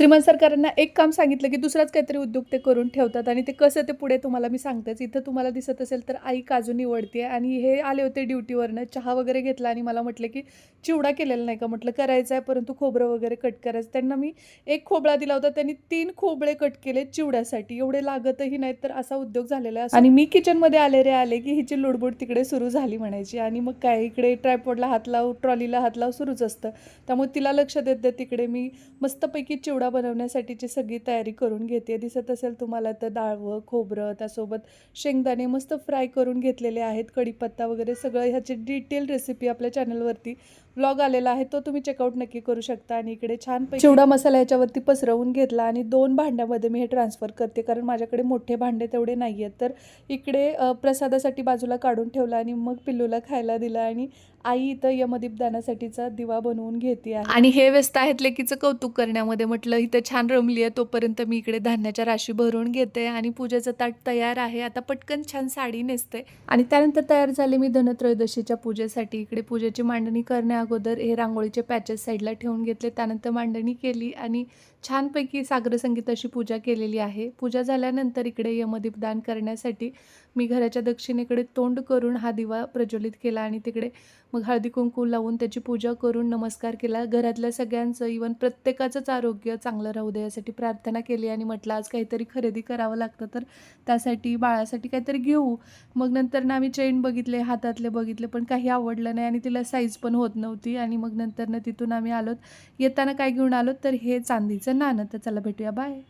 श्रीमंत सरकारांना एक काम सांगितलं की दुसराच काहीतरी उद्योग ते करून ठेवतात आणि ते कसं ते पुढे तुम्हाला मी सांगतेच. इथं तुम्हाला दिसत असेल तर आई काजू निवडते आणि हे आले होते ड्युटीवरनं. चहा वगैरे घेतला आणि मला म्हटलं की चिवडा केलेला नाही का? म्हटलं करायचं आहे परंतु खोबरं वगैरे कट करायचं. त्यांना मी एक खोबळा दिला होता. त्यांनी तीन खोबळे कट केले चिवड्यासाठी. एवढे लागतही नाहीत तर असा उद्योग झालेला आहे. आणि मी किचनमध्ये आले रे आले की हिची लुडबुड तिकडे सुरू झाली म्हणायची. आणि मग काय इकडे ट्रायपॉडला हात लाव ट्रॉलीला हात लाव सुरूच असतं. त्यामुळे तिला लक्ष देत देत तिकडे मी मस्तपैकी चिवडा बनवण्यासाठीची सगळी तयारी करून घेते दिसत असेल तुम्हाला तर डाळवं खोबरं त्यासोबत शेंगदाणे मस्त फ्राय करून घेतलेले आहेत कढीपत्ता वगैरे सगळं ह्याची डिटेल रेसिपी आपल्या चॅनलवरती व्लॉग आलेला आहे तो तुम्ही चेकआउट नक्की करू शकता आणि इकडे छान चिवडा मसाला याच्यावरती पसरवून घेतला आणि दोन भांड्यामध्ये मी हे ट्रान्सफर करते कारण माझ्याकडे मोठे भांडे तेवढे नाही आहेत तर इकडे प्रसादासाठी बाजूला काढून ठेवला आणि मग पिल्लूला खायला दिला आणि आई इथं यमदीप दानासाठीचा दिवा बनवून घेते आहे. आणि हे व्यस्त आहेत लेकीचं कौतुक करण्यामध्ये म्हटलं इथं छान रमली आहे तोपर्यंत मी इकडे धान्याच्या राशी भरून घेते आणि पूजेचं ताट तयार आहे. आता पटकन छान साडी नेसते. आणि त्यानंतर तयार झाले मी धनत्रयोदशीच्या पूजेसाठी. इकडे पूजेची मांडणी करण्या अगोदर हे रांगोळीचे पॅचेस साईडला ठेवून घेतले. त्यानंतर मांडणी केली आणि छानपैकी सागर संगीत अशी पूजा केलेली आहे. पूजा झाल्यानंतर इकडे यमदीप दान करण्यासाठी मी घराच्या दक्षिणेकडे तोंड करून हा दिवा प्रज्वलित केला आणि तिकडे मग हळदी कुंकू लावून त्याची पूजा करून नमस्कार केला. घरातल्या सगळ्यांचं इवन प्रत्येकाचंच आरोग्य चांगलं राहू दे यासाठी प्रार्थना केली आणि म्हटलं आज काहीतरी खरेदी करावं लागतं तर त्यासाठी बाळासाठी काहीतरी घेऊ. मग नंतर ना आम्ही चेन बघितले हातातले बघितले पण काही आवडलं नाही आणि तिला साईज पण होत नव्हती. आणि मग नंतरनं तिथून आम्ही आलोत. येताना काय घेऊन आलोत? तर हे चांदीचं नाणं. तर चला भेटूया. बाय